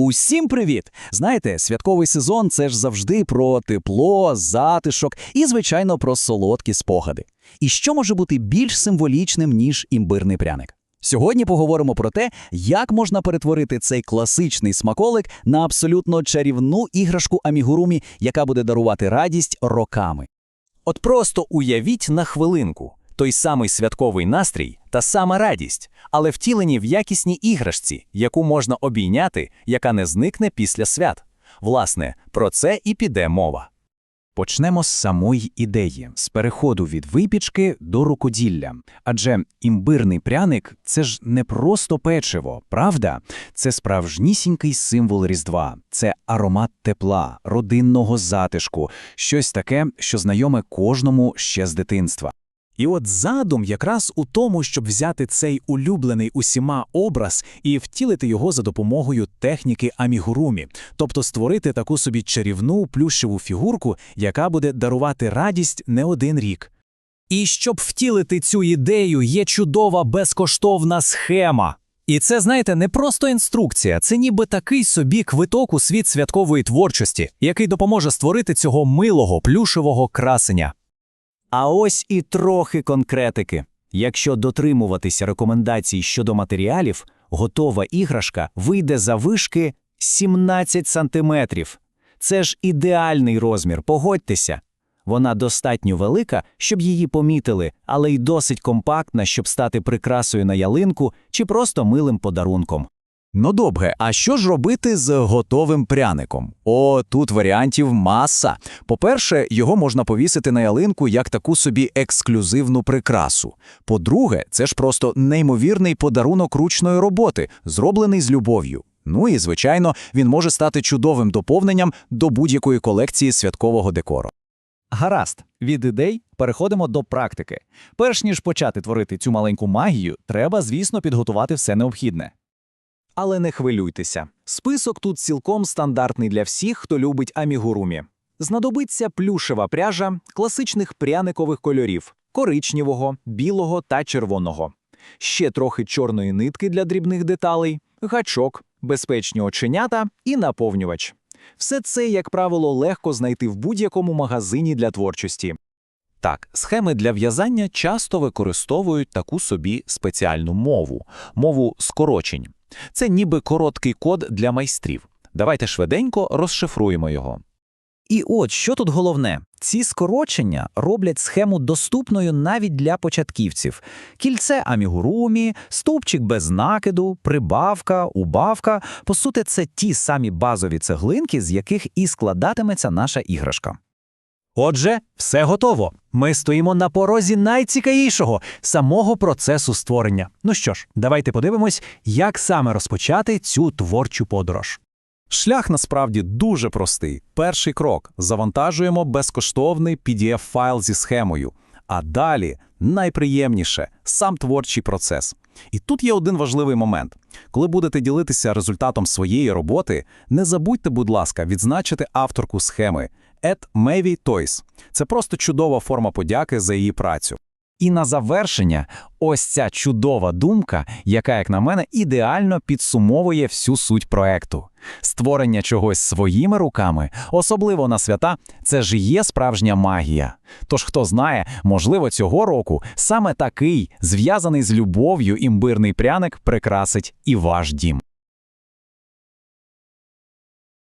Усім привіт! Знаєте, святковий сезон це ж завжди про тепло, затишок і, звичайно, про солодкі спогади. І що може бути більш символічним, ніж імбирний пряник? Сьогодні поговоримо про те, як можна перетворити цей класичний смаколик на абсолютно чарівну іграшку амігурумі, яка буде дарувати радість роками. От просто уявіть на хвилинку той самий святковий настрій та сама радість, але втілені в якісній іграшці, яку можна обійняти, яка не зникне після свят. Власне, про це і піде мова. Почнемо з самої ідеї, з переходу від випічки до рукоділля. Адже імбирний пряник це ж не просто печиво, правда? Це справжнісінький символ Різдва, це аромат тепла, родинного затишку, щось таке, що знайоме кожному ще з дитинства. І от задум якраз у тому, щоб взяти цей улюблений усіма образ і втілити його за допомогою техніки амігурумі, тобто створити таку собі чарівну плющеву фігурку, яка буде дарувати радість не один рік. І щоб втілити цю ідею, є чудова безкоштовна схема. І це, знаєте, не просто інструкція, це ніби такий собі квиток у світ святкової творчості, який допоможе створити цього милого плюшевого красення. А ось і трохи конкретики. Якщо дотримуватися рекомендацій щодо матеріалів, готова іграшка вийде за вишки 17 сантиметрів. Це ж ідеальний розмір, погодьтеся. Вона достатньо велика, щоб її помітили, але й досить компактна, щоб стати прикрасою на ялинку чи просто милим подарунком. Ну добре, а що ж робити з готовим пряником? О, тут варіантів маса. По-перше, його можна повісити на ялинку як таку собі ексклюзивну прикрасу. По-друге, це ж просто неймовірний подарунок ручної роботи, зроблений з любов'ю. Ну і, звичайно, він може стати чудовим доповненням до будь-якої колекції святкового декору. Гаразд, від ідей переходимо до практики. Перш ніж почати творити цю маленьку магію, треба, звісно, підготувати все необхідне. Але не хвилюйтеся. Список тут цілком стандартний для всіх, хто любить амігурумі. Знадобиться плюшева пряжа класичних пряникових кольорів коричневого, білого та червоного. Ще трохи чорної нитки для дрібних деталей, гачок, безпечні оченята і наповнювач. Все це, як правило, легко знайти в будь-якому магазині для творчості. Так, схеми для в'язання часто використовують таку собі спеціальну мову мову скорочень. Це ніби короткий код для майстрів. Давайте швиденько розшифруємо його. І от що тут головне: ці скорочення роблять схему доступною навіть для початківців: кільце амігурумі, стовпчик без накиду, прибавка, убавка. По суті, це ті самі базові цеглинки, з яких і складатиметься наша іграшка. Отже, все готово. Ми стоїмо на порозі найцікавішого самого процесу створення. Ну що ж, давайте подивимось, як саме розпочати цю творчу подорож. Шлях насправді дуже простий. Перший крок завантажуємо безкоштовний PDF-файл зі схемою. А далі найприємніше сам творчий процес. І тут є один важливий момент. Коли будете ділитися результатом своєї роботи, не забудьте, будь ласка, відзначити авторку схеми At Mavy Toys. Це просто чудова форма подяки за її працю. І на завершення, ось ця чудова думка, яка, як на мене, ідеально підсумовує всю суть проекту. Створення чогось своїми руками, особливо на свята, це ж є справжня магія. Тож, хто знає, можливо, цього року саме такий, зв'язаний з любов'ю імбирний пряник прикрасить і ваш дім.